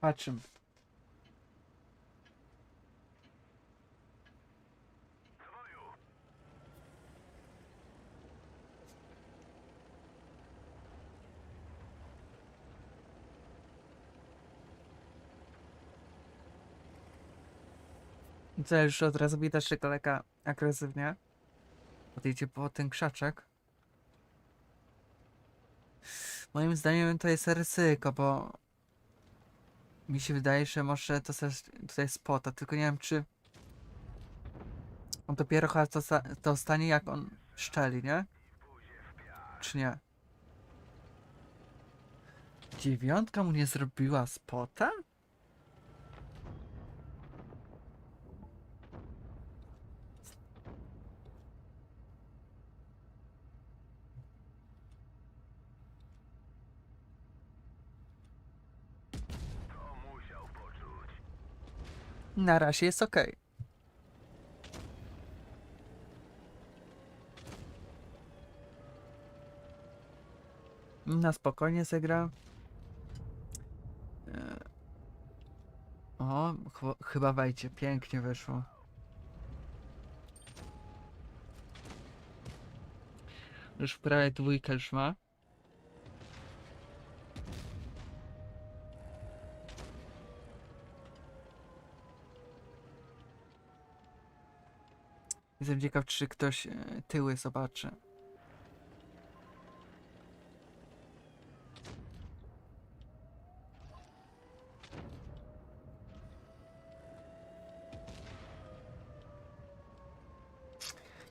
Patrzymy. Co, już od razu widać, że kolega agresywnie podjedzie po ten krzaczek. Moim zdaniem to jest ryzyko, bo mi się wydaje, że może to też tutaj spota, tylko nie wiem czy on dopiero chyba to, to stanie jak on szczeli, nie? Czy nie? Dziewiątka mu nie zrobiła spota? Na razie jest ok. Na spokojnie zagra. E, O, ch chyba wejdzie. Pięknie wyszło. Już prawie dwójkę już ma. Jestem ciekaw, czy ktoś e, tyły zobaczy.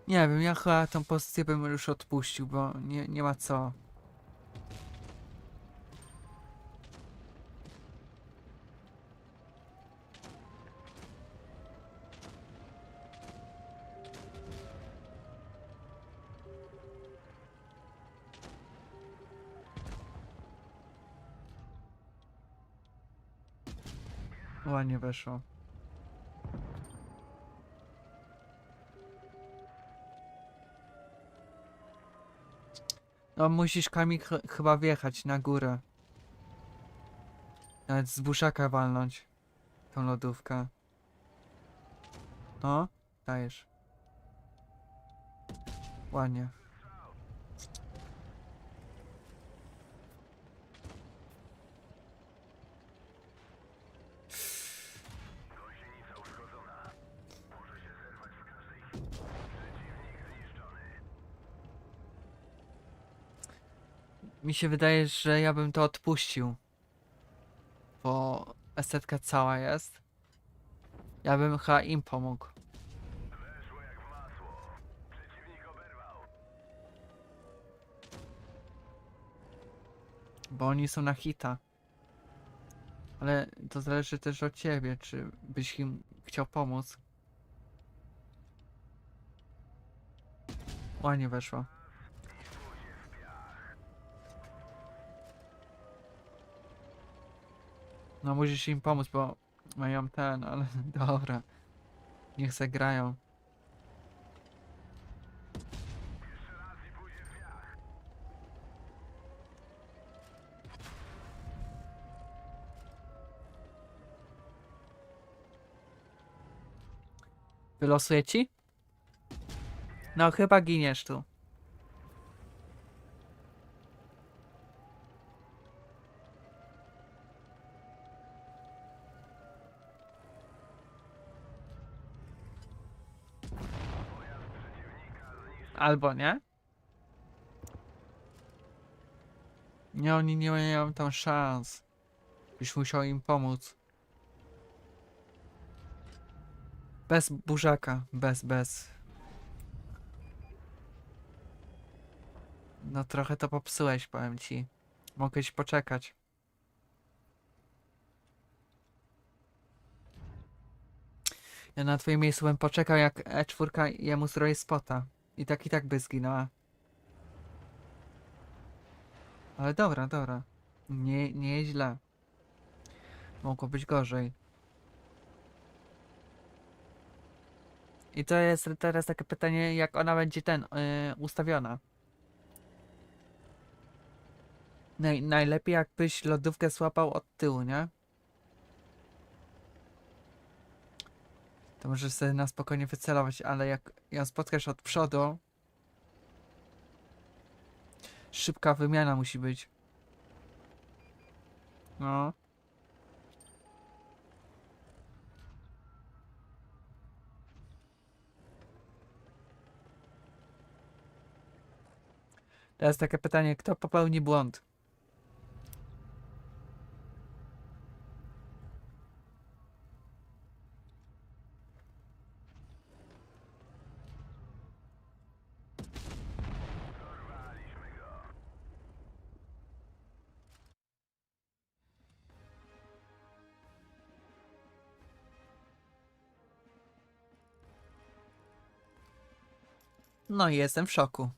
Nie wiem, ja chyba tą pozycję bym już odpuścił, bo nie, nie ma co. Ładnie weszło. No musisz Kamil ch chyba wjechać na górę. Nawet z buszaka walnąć. Tą lodówkę. No, dajesz. Ładnie. Mi się wydaje, że ja bym to odpuścił. Bo estetka cała jest. Ja bym chyba im pomógł. Bo oni są na hita. Ale to zależy też od ciebie, czy byś im chciał pomóc. Ładnie weszło. No musisz im pomóc, bo mają ten, ale dobra. Niech se grają. Wylosuję ci? No chyba giniesz tu. Albo nie? Nie, oni nie mają tam szans. Byś musiał im pomóc. Bez burzaka. Bez, bez. No trochę to popsułeś, powiem ci. Mogłeś poczekać. Ja na twoim miejscu bym poczekał, jak E4 jemu zrobi spota. I tak i tak by zginęła. Ale dobra, dobra. Nie, nie jest źle. Mogło być gorzej. I to jest teraz takie pytanie, jak ona będzie ten yy, ustawiona. Naj, najlepiej jakbyś lodówkę słapał od tyłu, nie? To możesz sobie na spokojnie wycelować, ale jak ją spotkasz od przodu, szybka wymiana musi być. No. Teraz takie pytanie, kto popełni błąd? No i jestem w szoku.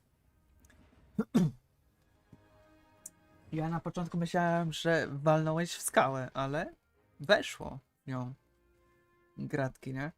Ja na początku myślałem, że walnąłeś w skałę, ale weszło nią. Gratki, nie?